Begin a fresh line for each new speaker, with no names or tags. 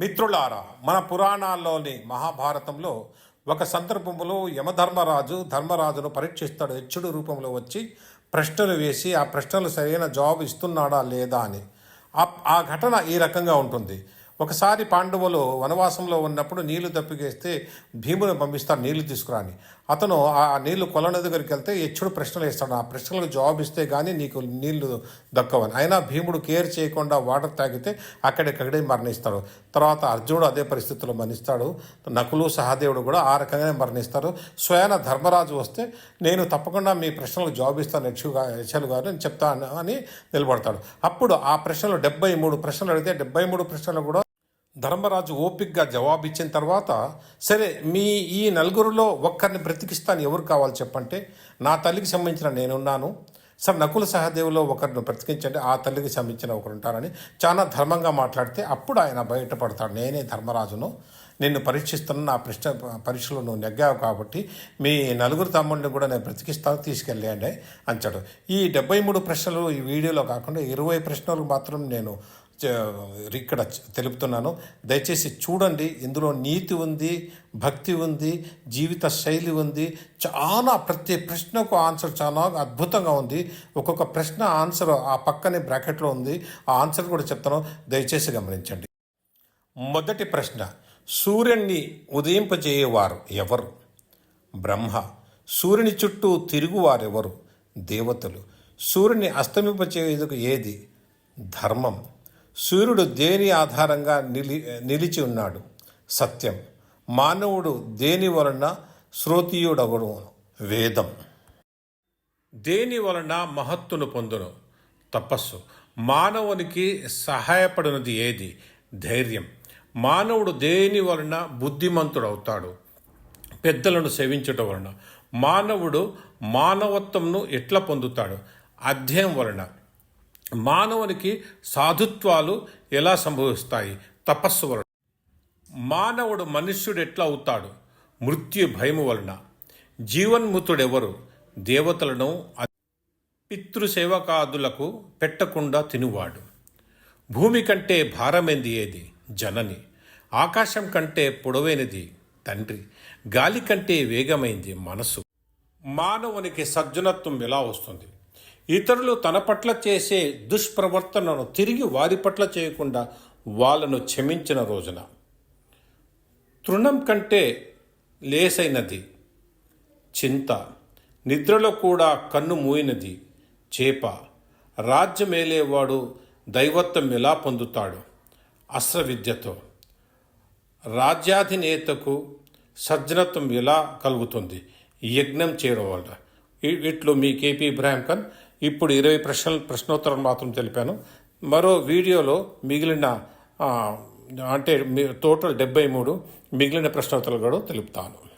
మిత్రులారా మన పురాణాల్లోని మహాభారతంలో ఒక సందర్భంలో యమధర్మరాజు ధర్మరాజును పరీక్షిస్తాడు. హెచ్చుడు రూపంలో వచ్చి ప్రశ్నలు వేసి ఆ ప్రశ్నలు సరైన జవాబు ఇస్తున్నాడా లేదా అని. ఆ- ఆ ఘటన ఈ రకంగా ఉంటుంది. ఒకసారి పాండవులు వనవాసంలో ఉన్నప్పుడు నీళ్ళు తప్పికేస్తే భీముని పంపిస్తాడు నీళ్ళు తీసుకురాని. అతను ఆ నీళ్ళు కొలన దగ్గరికి వెళ్తే ఎచ్చుడు ప్రశ్నలు వేస్తాడు ఆ ప్రశ్నలకు జవాబు ఇస్తే కానీ నీకు నీళ్ళు దక్కవని. అయినా భీముడు కేర్ చేయకుండా వాటర్ తాగితే అక్కడికక్కడే మరణిస్తాడు. తర్వాత అర్జునుడు అదే పరిస్థితిలో మరణిస్తాడు. నకులు సహదేవుడు కూడా ఆ రకంగానే మరణిస్తారు. స్వయాన ధర్మరాజు వస్తే నేను తప్పకుండా మీ ప్రశ్నలకు జవాబు ఇస్తాను యక్షుగా యక్షలు గారు నేను చెప్తాను అని నిలబడతాడు. అప్పుడు ఆ ప్రశ్నలు డెబ్బై మూడు ప్రశ్నలు అడిగితే డెబ్బై మూడు ప్రశ్నలు కూడా ధర్మరాజు ఓపిక్గా జవాబిచ్చిన తర్వాత సరే మీ ఈ నలుగురిలో ఒక్కరిని బ్రతికిస్తాను ఎవరు కావాలి చెప్పంటే నా తల్లికి సంబంధించిన నేనున్నాను. సార్ నకుల సహదేవులో ఒకరిని బ్రతికించండి ఆ తల్లికి సంబంధించిన ఒకరు ఉంటారని చాలా ధర్మంగా మాట్లాడితే అప్పుడు ఆయన బయటపడతాడు. నేనే ధర్మరాజును. నిన్ను పరీక్షిస్తున్న నా ప్రశ్న పరీక్షలో నువ్వు నెగ్గావు కాబట్టి మీ నలుగురు తమ్ముడిని కూడా నేను బ్రతికిస్తాను తీసుకెళ్ళండి అంచాడు ఈ డెబ్బై మూడు ప్రశ్నలు ఈ వీడియోలో కాకుండా ఇరవై ప్రశ్నలు మాత్రం నేను ఇక్కడ తెలుపుతున్నాను. దయచేసి చూడండి ఇందులో నీతి ఉంది భక్తి ఉంది జీవిత శైలి ఉంది. చాలా ప్రతి ప్రశ్నకు ఆన్సర్ చాలా అద్భుతంగా ఉంది. ఒక్కొక్క ప్రశ్న ఆన్సర్ ఆ పక్కనే బ్రాకెట్లో ఉంది. ఆ ఆన్సర్ కూడా చెప్తాను. దయచేసి గమనించండి. మొదటి ప్రశ్న సూర్యుణ్ణి ఉదయింపజేయేవారు ఎవరు? బ్రహ్మ సూర్యుని చుట్టూ తిరుగువారెవరు? దేవతలు. సూర్యుని అస్తమింపచేయుటకు ఏది? ధర్మం. సూర్యుడు దేని ఆధారంగా నిలి నిలిచి ఉన్నాడు? సత్యం. మానవుడు దేని వలన శ్రోతీయుడగడు వేదం. దేని వలన మహత్తును పొందును? తపస్సు. మానవునికి సహాయపడినది ఏది? ధైర్యం. మానవుడు దేని వలన బుద్ధిమంతుడవుతాడు? పెద్దలను సేవించటం వలన. మానవుడు మానవత్వంను ఎట్లా పొందుతాడు? అధ్యయం వలన. మానవునికి సాధుత్వాలు ఎలా సంభవిస్తాయి? తపస్సు వలన. మానవుడు మనుష్యుడు ఎట్లా అవుతాడు? మృత్యు భయము వలన. జీవన్ముతుడెవరు? దేవతలను పితృసేవకాదులకు పెట్టకుండా తినువాడు. భూమి కంటే భారమైంది ఏది? జనని. ఆకాశం కంటే పొడవైనది తండ్రి. గాలి కంటే వేగమైంది మనసు. మానవునికి సజ్జనత్వం ఎలా వస్తుంది? ఇతరులు తన పట్ల చేసే దుష్ప్రవర్తనను తిరిగి వారి పట్ల చేయకుండా వాళ్ళను క్షమించిన రోజున. తృణం కంటే లేసైనది చింత నిద్రలో కూడా కన్ను మూయినది చేప రాజ్యమేలేవాడు దైవత్వం ఎలా పొందుతాడు? అస్త్రవిద్యతో. రాజ్యాధినేతకు సజ్జనత్వం ఎలా కలుగుతుంది? యజ్ఞం చేయడం వల్ల వీటిలో ఇట్లు మీ కేపీ ఇబ్రాహిం ఖాన్ ఇప్పుడు ఇరవై ప్రశ్నలు ప్రశ్నోత్తరం మాత్రం తెలిపాను. మరో వీడియోలో మిగిలిన అంటే మీ- టోటల్ డెబ్బై మూడు మిగిలిన ప్రశ్నోత్తరాలు కూడా తెలుపుతాను.